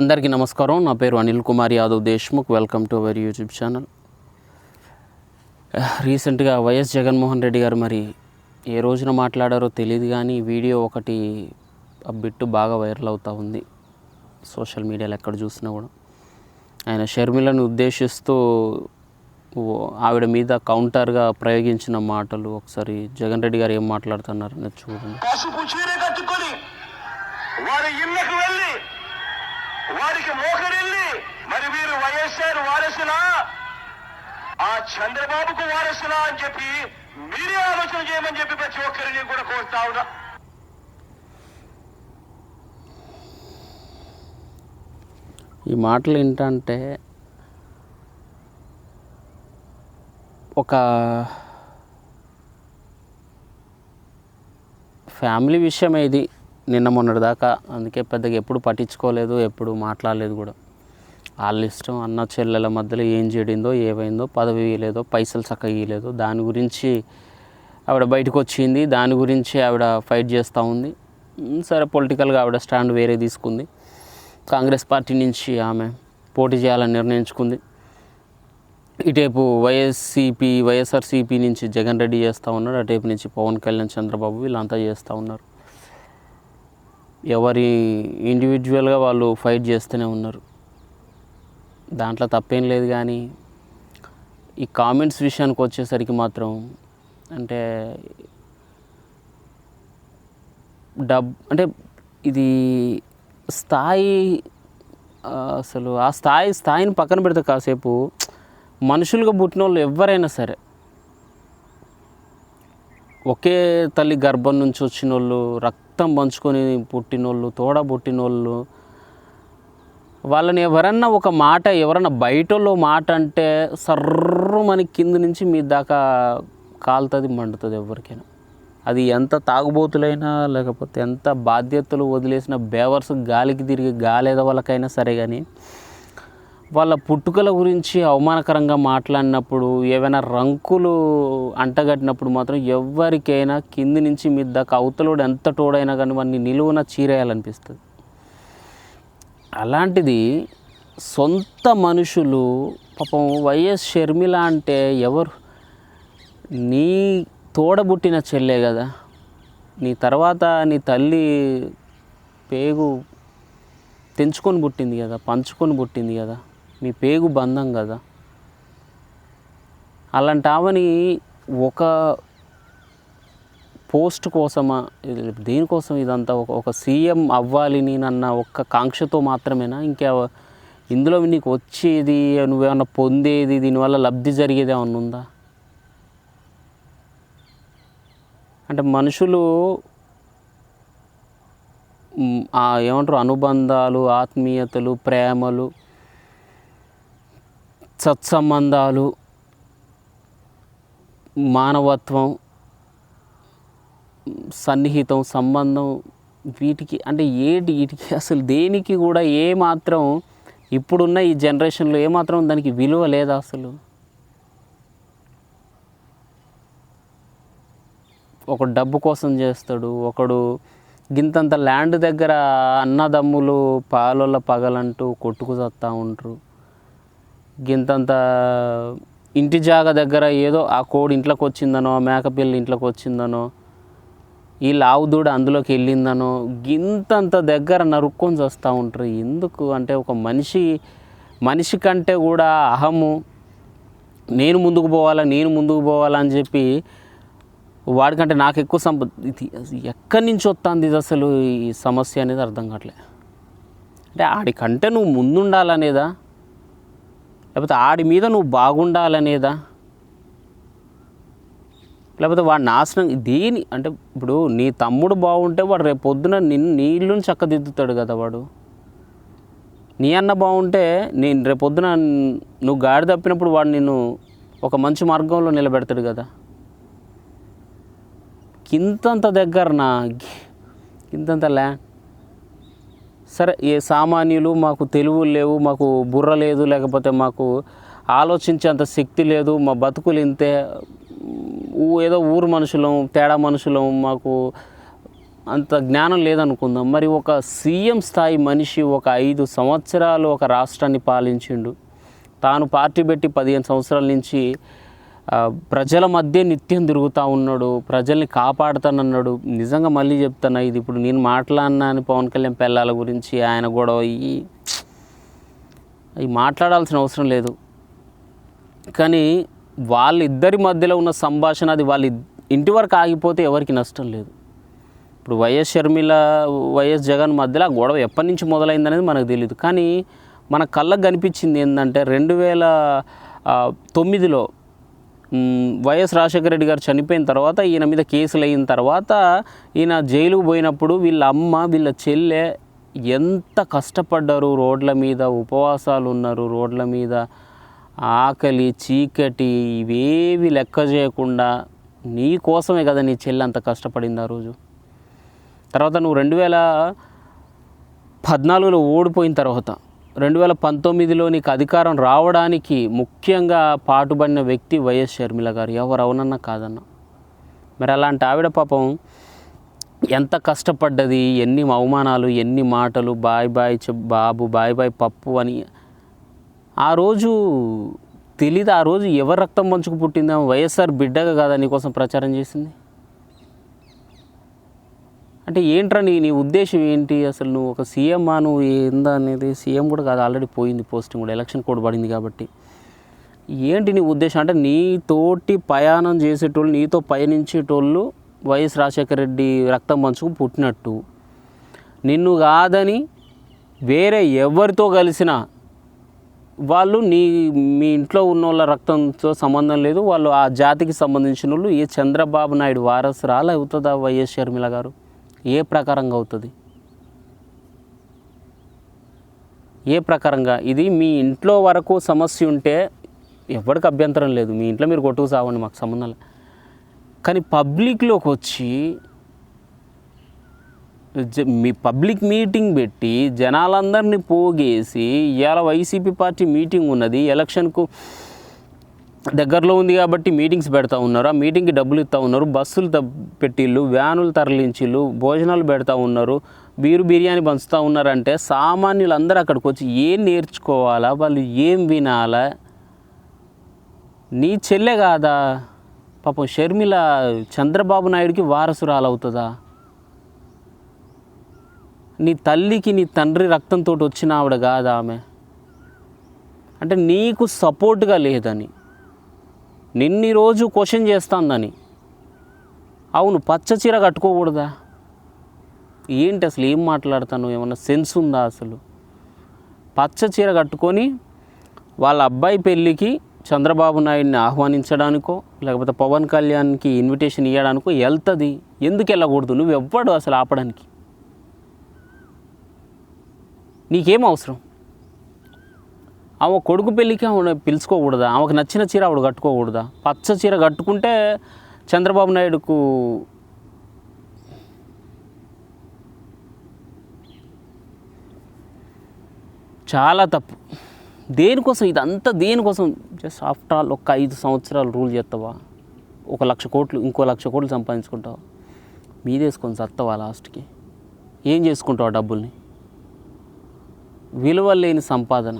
అందరికీ నమస్కారం. నా పేరు Anil Kumar Yadav Deshmukh. Welcome to our YouTube channel. రీసెంట్గా వైఎస్ జగన్మోహన్ రెడ్డి గారు మరి ఏ రోజున మాట్లాడారో తెలియదు కానీ వీడియో ఒకటి బిట్టు బాగా వైరల్ అవుతూ ఉంది. సోషల్ మీడియాలో ఎక్కడ చూసినా కూడా. ఆయన షర్మిలను ఉద్దేశిస్తూ ఆవిడ మీద కౌంటర్గా ప్రయోగించిన మాటలు. ఒకసారి జగన్ రెడ్డి గారు ఏం మాట్లాడుతున్నారు చూడండి. వారి ఇళ్ళకు వెళ్ళి వారికి మోకరిల్లి. మరి వీరు వైఎస్ఆర్ వారసులా? ఆ చంద్రబాబుకు వారసులా అని చెప్పి మీరే ఆలోచన చేయమని చెప్పి ప్రతి ఒక్కరిని కూడా కోరుతా ఉన్నా. ఈ మాటలు ఏంటంటే ఒక ఫ్యామిలీ విషయం ఇది నిన్న మొన్నటి దాకా అందుకే పెద్దగా ఎప్పుడు పట్టించుకోలేదు ఎప్పుడు మాట్లాడలేదు కూడా. వాళ్ళ ఇష్టం అన్న చెల్లెల మధ్యలో ఏం చేయడిందో ఏమైందో పదవి ఇవ్వలేదో పైసలు చక్కగా ఇవ్వలేదు దాని గురించి ఆవిడ బయటకు వచ్చింది దాని గురించి ఆవిడ ఫైట్ చేస్తూ ఉంది. సరే పొలిటికల్గా ఆవిడ స్టాండ్ వేరే తీసుకుంది. కాంగ్రెస్ పార్టీ నుంచి ఆమె పోటీ చేయాలని నిర్ణయించుకుంది. ఇటేపు వైఎస్సిపి వైఎస్ఆర్సిపి నుంచి జగన్ రెడ్డి చేస్తూ ఉన్నాడు అటేపు నుంచి పవన్ కళ్యాణ్ చంద్రబాబు వీళ్ళంతా చేస్తూ ఉన్నారు. ఎవరి ఇండివిజువల్గా వాళ్ళు ఫైట్ చేస్తూనే ఉన్నారు. దాంట్లో తప్పేం లేదు కానీ ఈ కామెంట్స్ విషయానికి వచ్చేసరికి మాత్రం అంటే డబ్ అంటే ఇది స్థాయి అసలు ఆ స్థాయి స్థాయిని పక్కన పెడితే కాసేపు మనుషులుగా పుట్టిన వాళ్ళు ఎవరైనా సరే ఒకే తల్లి గర్భం నుంచి వచ్చిన వాళ్ళు రక్తం పంచుకొని పుట్టినోళ్ళు తోడ పుట్టినోళ్ళు వాళ్ళని ఎవరన్నా ఒక మాట ఎవరన్నా బయటలో మాట అంటే సర్రు మనకి కింద నుంచి మీ దాకా కాలుతుంది మండుతుంది ఎవరికైనా. అది ఎంత తాగుబోతులైనా లేకపోతే ఎంత బాధ్యతలు వదిలేసిన బేవర్స్ గాలికి తిరిగి గాలేద వాళ్ళకైనా సరే కానీ వాళ్ళ పుట్టుకల గురించి అవమానకరంగా మాట్లాడినప్పుడు ఏవైనా రంకులు అంటగట్టినప్పుడు మాత్రం ఎవరికైనా కింది నుంచి మీ దాకా అవతలోడు ఎంత తోడైనా కానీ వాడిని నిలువున చీరేయాలనిపిస్తుంది. అలాంటిది సొంత మనుషులు పాపం వైఎస్ షర్మిల అంటే ఎవరు? నీ తోడబుట్టిన చెల్లే కదా. నీ తర్వాత నీ తల్లి పేగు తెంచుకొని పుట్టింది కదా పంచుకొని పుట్టింది కదా. మీ పేగు బంధం కదా. అలాంటి ఆమెని ఒక పోస్ట్ కోసమా దేనికోసం ఇదంతా ఒక ఒక సీఎం అవ్వాలి నేనన్న ఒక్క కాంక్షతో మాత్రమేనా? ఇంకా ఇందులో నీకు వచ్చేది నువ్వేమన్నా పొందేది దీనివల్ల లబ్ధి జరిగేది ఏమన్నా ఉందా? అంటే మనుషులు ఏమంటారు అనుబంధాలు ఆత్మీయతలు ప్రేమలు సత్సంబంధాలు మానవత్వం సన్నిహితం సంబంధం వీటికి అంటే ఏటి వీటికి అసలు దేనికి కూడా ఏ మాత్రం ఇప్పుడున్న ఈ జనరేషన్లో ఏమాత్రం దానికి విలువ లేదా అసలు? ఒకడు డబ్బు కోసం చేస్తాడు ఒకడు గింతంత ల్యాండ్ దగ్గర అన్నదమ్ములు పాలోళ్ళ పగలంటూ కొట్టుకు చస్తా ఉంటారు గింతంత ఇంటి జాగ దగ్గర ఏదో ఆ కోడి ఇంట్లోకి వచ్చిందనో మేకపిల్ల ఇంట్లోకి వచ్చిందనో ఈ లావు దూడ అందులోకి వెళ్ళిందనో గింతంత దగ్గర నరుక్కొని వస్తూ ఉంటారు ఎందుకు? అంటే ఒక మనిషి మనిషి కంటే కూడా అహము. నేను ముందుకు పోవాలా నేను ముందుకు పోవాలా అని చెప్పి వాడికంటే నాకు ఎక్కువ సంపద ఇది ఎక్కడి నుంచి వస్తుంది ఇది అసలు? ఈ సమస్య అనేది అర్థం కావట్లే. అంటే ఆడికంటే నువ్వు ముందుండాలనేదా? లేకపోతే ఆడి మీద నువ్వు బాగుండాలనేదా? లేకపోతే వాడు నాశనం దేని అంటే ఇప్పుడు నీ తమ్ముడు బాగుంటే వాడు రేపు పొద్దున నిన్ను నీ చక్కదిద్దుతాడు కదా వాడు. నీ అన్న బాగుంటే నేను రేపు పొద్దున నువ్వు గాడి తప్పినప్పుడు వాడు నిన్ను ఒక మంచి మార్గంలో నిలబెడతాడు కదా. కింతంత దగ్గరనా? కింతంత ల్యా సరే ఏ సామాన్యులు మాకు తెలుగు లేవు మాకు బుర్ర లేదు లేకపోతే మాకు ఆలోచించేంత శక్తి లేదు మా బతుకులు ఇంతే ఏదో ఊరు మనుషులం తేడా మనుషులం మాకు అంత జ్ఞానం లేదనుకుందాం. మరి ఒక సీఎం స్థాయి మనిషి ఒక ఐదు సంవత్సరాలు ఒక రాష్ట్రాన్ని పాలించిండు. తాను పార్టీ పెట్టి పదిహేను సంవత్సరాల నుంచి ప్రజల మధ్య నిత్యం తిరుగుతూ ఉన్నాడు ప్రజల్ని కాపాడుతానన్నాడు. నిజంగా మళ్ళీ చెప్తాను ఇది ఇప్పుడు నేను మాట్లాడినా అని పవన్ కళ్యాణ్ పిల్లల గురించి ఆయన గొడవ అయ్యి అవి మాట్లాడాల్సిన అవసరం లేదు. కానీ వాళ్ళిద్దరి మధ్యలో ఉన్న సంభాషణ అది వాళ్ళ ఇంటి వరకు ఆగిపోతే ఎవరికి నష్టం లేదు. ఇప్పుడు వైఎస్ షర్మిల వైఎస్ జగన్ మధ్యలో ఆ గొడవ ఎప్పటి నుంచి మొదలైందనేది మనకు తెలియదు కానీ మన కళ్ళకు కనిపించింది ఏంటంటే రెండు వేల తొమ్మిదిలో వైఎస్ రాజశేఖర రెడ్డి గారు చనిపోయిన తర్వాత ఈయన మీద కేసులు అయిన తర్వాత ఈయన జైలుకు పోయినప్పుడు వీళ్ళ అమ్మ వీళ్ళ చెల్లె ఎంత కష్టపడ్డారు రోడ్ల మీద ఉపవాసాలు ఉన్నారు రోడ్ల మీద. ఆకలి చీకటి ఇవేవి లెక్క చేయకుండా నీ కోసమే కదా నీ చెల్లి అంత కష్టపడింది ఆ రోజు. తర్వాత నువ్వు రెండు వేల పద్నాలుగులో ఓడిపోయిన తర్వాత రెండు వేల పంతొమ్మిదిలో నీకు అధికారం రావడానికి ముఖ్యంగా పాటుపడిన వ్యక్తి వైఎస్ షర్మిల గారు. ఎవరు? అవునన్నా కాదన్నా. మరి అలాంటి ఆవిడ పాపం ఎంత కష్టపడ్డది ఎన్ని అవమానాలు ఎన్ని మాటలు బాయ్ బాయ్ చెప్ బాబు బాయ్ బాయ్ పప్పు అని. ఆ రోజు తెలీదు? ఆ రోజు ఎవరి రక్తం పంచుకు పుట్టిందా? వైఎస్ఆర్ బిడ్డగా కాదా నీకోసం ప్రచారం చేసింది? అంటే ఏంట్రా నీ నీ ఉద్దేశం ఏంటి? అసలు నువ్వు ఒక సీఎం ఆ? నువ్వు ఏందా అనేది సీఎం కూడా కాదు ఆల్రెడీ పోయింది పోస్టింగ్ కూడా ఎలక్షన్ కోడ్ పడింది కాబట్టి. ఏంటి నీ ఉద్దేశం? అంటే నీతోటి ప్రయాణం చేసేటోళ్ళు నీతో పయనించేటోళ్ళు వైఎస్ రాజశేఖర రెడ్డి రక్తం మంచుకు పుట్టినట్టు. నిన్ను కాదని వేరే ఎవరితో కలిసినా వాళ్ళు నీ మీ ఇంట్లో ఉన్న వాళ్ళ రక్తంతో సంబంధం లేదు వాళ్ళు ఆ జాతికి సంబంధించిన వాళ్ళు ఏ చంద్రబాబు నాయుడు వారసురాలు అవుతుందా వైఎస్ షర్మిల గారు? ఏ ప్రకారంగా అవుతుంది? ఏ ప్రకారంగా? ఇది మీ ఇంట్లో వరకు సమస్య ఉంటే ఎవరికి అభ్యంతరం లేదు. మీ ఇంట్లో మీరు కొట్టుకు సావండి మాకు సంబంధం లేదు. కానీ పబ్లిక్లోకి వచ్చి మీ పబ్లిక్ మీటింగ్ పెట్టి జనాలందరినీ పోగేసి ఇవాళ వైసీపీ పార్టీ మీటింగ్ ఉన్నది ఎలక్షన్కు దగ్గరలో ఉంది కాబట్టి మీటింగ్స్ పెడతా ఉన్నారు. ఆ మీటింగ్కి డబ్బులు ఇస్తూ ఉన్నారు. బస్సులు పెట్టిళ్ళు వ్యానులు తరలించిళ్ళు భోజనాలు పెడతా ఉన్నారు. బీరు బిర్యానీ పంచుతూ ఉన్నారంటే సామాన్యులు అందరూ అక్కడికి వచ్చి ఏం నేర్చుకోవాలా? వాళ్ళు ఏం వినాలా? నీ చెల్లె కాదా? పాపం షర్మిల చంద్రబాబు నాయుడికి వారసురాలు అవుతుందా? నీ తల్లికి నీ తండ్రి రక్తంతో వచ్చిన ఆవిడ కాదా ఆమె? అంటే నీకు సపోర్ట్గా లేదని. నిన్ని రోజు క్వశ్చన్ చేస్తాందని. అవును పచ్చ చీర కట్టుకోకూడదా? ఏంటి అసలు ఏం మాట్లాడతాను? ఏమన్నా సెన్స్ ఉందా అసలు? పచ్చ చీర కట్టుకొని వాళ్ళ అబ్బాయి పెళ్ళికి చంద్రబాబు నాయుడిని ఆహ్వానించడానికో లేకపోతే పవన్ కళ్యాణ్కి ఇన్విటేషన్ ఇవ్వడానికో వెళ్తుంది ఎందుకు వెళ్ళకూడదు నువ్వు ఎవ్వడు అసలు ఆపడానికి? నీకేం అవసరం? ఆమె కొడుకు పెళ్ళికి ఆమె పిలుచుకోకూడదా? ఆమెకు నచ్చిన చీర ఆవిడ కట్టుకోకూడదా? పచ్చ చీర కట్టుకుంటే చంద్రబాబు నాయుడుకు చాలా తప్పు. దేనికోసం ఇదంతా దేనికోసం? జస్ట్ ఆఫ్టర్ ఆల్ ఒక ఐదు సంవత్సరాలు రూల్ చేస్తావా? ఒక లక్ష కోట్లు ఇంకో లక్ష కోట్లు సంపాదించుకుంటావా? మీదేసుకొని సత్తవా లాస్ట్కి? ఏం చేసుకుంటావు డబ్బుల్ని? విలువ లేని సంపాదన.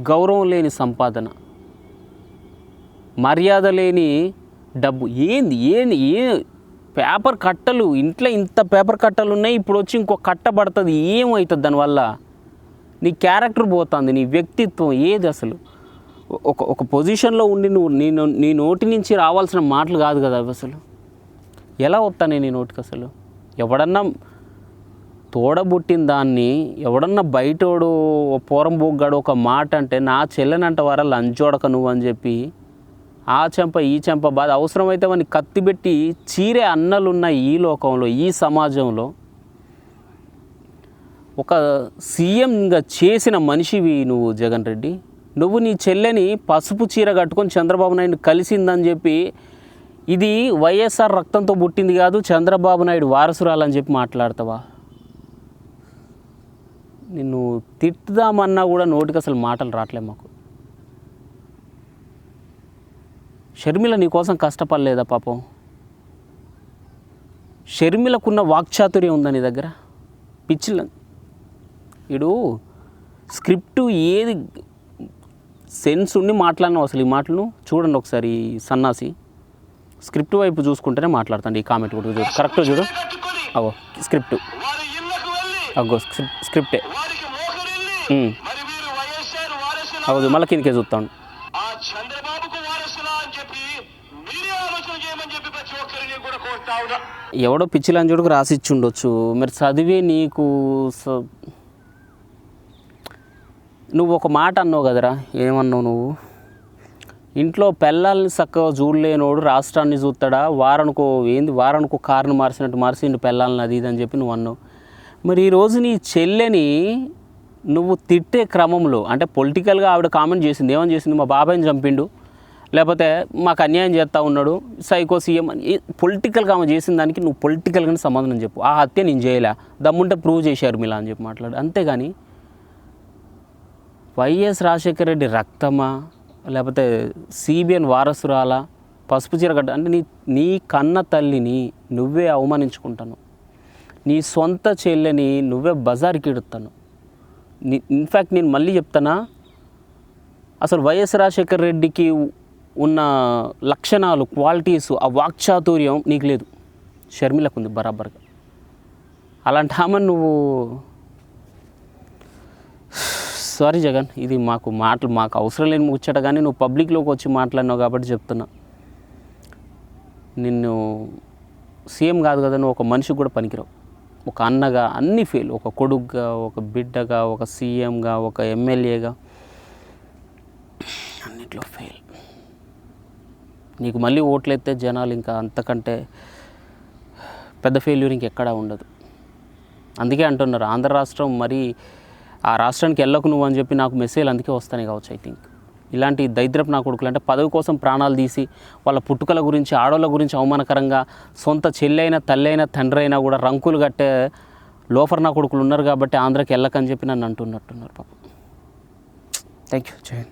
గౌరవం లేని సంపాదన మర్యాద లేని డబ్బు. ఏంది? ఏంది? ఏ పేపర్ కట్టలు? ఇంట్లో ఇంత పేపర్ కట్టలు ఉన్నాయి ఇప్పుడు వచ్చి ఇంకో కట్ట పడుతుంది ఏమవుతుంది దానివల్ల? నీ క్యారెక్టర్ పోతుంది నీ వ్యక్తిత్వం ఏది అసలు? ఒక ఒక పొజిషన్లో ఉండి నువ్వు నేను నీ నోటి నుంచి రావాల్సిన మాటలు కాదు కదా అవి అసలు. ఎలా వస్తానే నీ నోటికి అసలు? ఎవడన్నా తోడబుట్టిన దాన్ని ఎవడన్నా బయటోడు ఓ పూరం బొగ్గాడు ఒక మాట అంటే నా చెల్లెనంట వారా లంచోడక నువ్వు అని చెప్పి ఆ చెంప ఈ చెంప బాధ అవసరమైతే వాడిని కత్తి పెట్టి చీరే అన్నలున్న ఈ లోకంలో ఈ సమాజంలో ఒక సీఎంగా చేసిన మనిషివి నువ్వు జగన్ రెడ్డి. నువ్వు నీ చెల్లెని పసుపు చీర కట్టుకొని చంద్రబాబు నాయుడు కలిసిందని చెప్పి ఇది వైఎస్ఆర్ రక్తంతో పుట్టింది కాదు చంద్రబాబు నాయుడు వారసురాలని చెప్పి మాట్లాడతావా? నిన్ను తిట్టుదామన్నా కూడా నోటికి అసలు మాటలు రావట్లే మాకు. షర్మిల నీ కోసం కష్టపడలేదా పాపం? షర్మిలకున్న వాక్చాతుర్యం ఉందా నీ దగ్గర? పిచ్చిల ఇడు స్క్రిప్ట్ ఏది సెన్స్ ఉండి మాట్లాడినావు అసలు ఈ మాటలను? చూడండి ఒకసారి సన్నాసి. స్క్రిప్ట్ వైపు చూసుకుంటేనే మాట్లాడతాను ఈ కామెంట్ కూడా. చూడు కరెక్ట్ చూడు. అవో అగో స్క్రిప్ట్. వారి ఇళ్ళకు వెళ్ళి అగో స్క్రిప్ స్క్రిప్టే అగో మళ్ళీ కిందకే చూస్తాను ఎవడో పిచ్చిలంజుడుకు రాసిచ్చి ఉండొచ్చు మరి చదివే నీకు నువ్వు ఒక మాట అన్నావు కదరా ఏమన్నావు నువ్వు? ఇంట్లో పెళ్ళాలని చక్కగా చూడలేనోడు రాష్ట్రాన్ని చూస్తాడా వారానికో ఏంది వారానికో కారును మార్చినట్టు మార్చిండు పెళ్ళాలని అది ఇది అని చెప్పి నువ్వు అన్నావు. మరి ఈరోజు నీ చెల్లెని నువ్వు తిట్టే క్రమంలో అంటే పొలిటికల్గా ఆవిడ కామెంట్ చేసింది. ఏమని చేసింది? మా బాబాయ్ని చంపిండు. లేకపోతే మాకు అన్యాయం చేస్తూ ఉన్నాడు. సైకో సీఎం అని పొలిటికల్గా ఆమె చేసిన దానికి నువ్వు పొలిటికల్గానే సమాధానం చెప్పు. ఆ హత్య నేను చేయలే. దమ్ముంటే ప్రూవ్ చేశారు మీలా అని చెప్పి మాట్లాడు. అంతేగాని వైఎస్ రాజశేఖర రెడ్డి రక్తమా? లేకపోతే సిబిఎన్ వారసురాలా? పసుపు చీరగడ్డ అంటే నీ నీ కన్న తల్లిని నువ్వే అవమానించుకుంటాను నీ సొంత చెల్లెని నువ్వే బజార్కి ఇడుతాను. నీ ఇన్ఫ్యాక్ట్ నేను మళ్ళీ చెప్తానా? అసలు వైఎస్ రాజశేఖర రెడ్డికి ఉన్న లక్షణాలు క్వాలిటీస్ ఆ వాక్చాతుర్యం నీకు లేదు. షర్మిలకు ఉంది బరాబర్గా. అలాంటి ఆమె నువ్వు సారీ జగన్ ఇది మాకు మాటలు మాకు అవసరం లేని ముచ్చట కానీ నువ్వు పబ్లిక్లోకి వచ్చి మాట్లాడినావు కాబట్టి చెప్తున్నా. నిన్ను సీఎం కాదు కదా నువ్వు ఒక మనిషికి కూడా పనికిరావు. ఒక అన్నగా అన్ని ఫెయిల్ ఒక కొడుగ్గా ఒక బిడ్డగా ఒక సీఎంగా ఒక ఎమ్మెల్యేగా. అన్నిట్లో ఫెయిల్. నీకు మళ్ళీ ఓట్లెత్తే జనాలు ఇంకా అంతకంటే పెద్ద ఫెయిల్యూర్ ఇంకెక్కడా ఉండదు. అందుకే అంటున్నారు ఆంధ్ర రాష్ట్రం మరి ఆ రాష్ట్రానికి వెళ్ళకు నువ్వు అని చెప్పి నాకు మెసేజ్ అందుకే వస్తాయి కావచ్చు ఐ థింక్ ఇలాంటి దరిద్రపు నా కొడుకులు అంటే పదవి కోసం ప్రాణాలు తీసి వాళ్ళ పుట్టుకల గురించి ఆడోళ్ళ గురించి అవమానకరంగా సొంత చెల్లైన తల్లైన తండ్రి అయినా కూడా రంకులు కట్టే లోఫర్ నా కొడుకులు ఉన్నారు కాబట్టి ఆంధ్రాకి వెళ్ళకని చెప్పి నన్ను అంటున్నట్టున్నారు పాపం. Thank you Jayan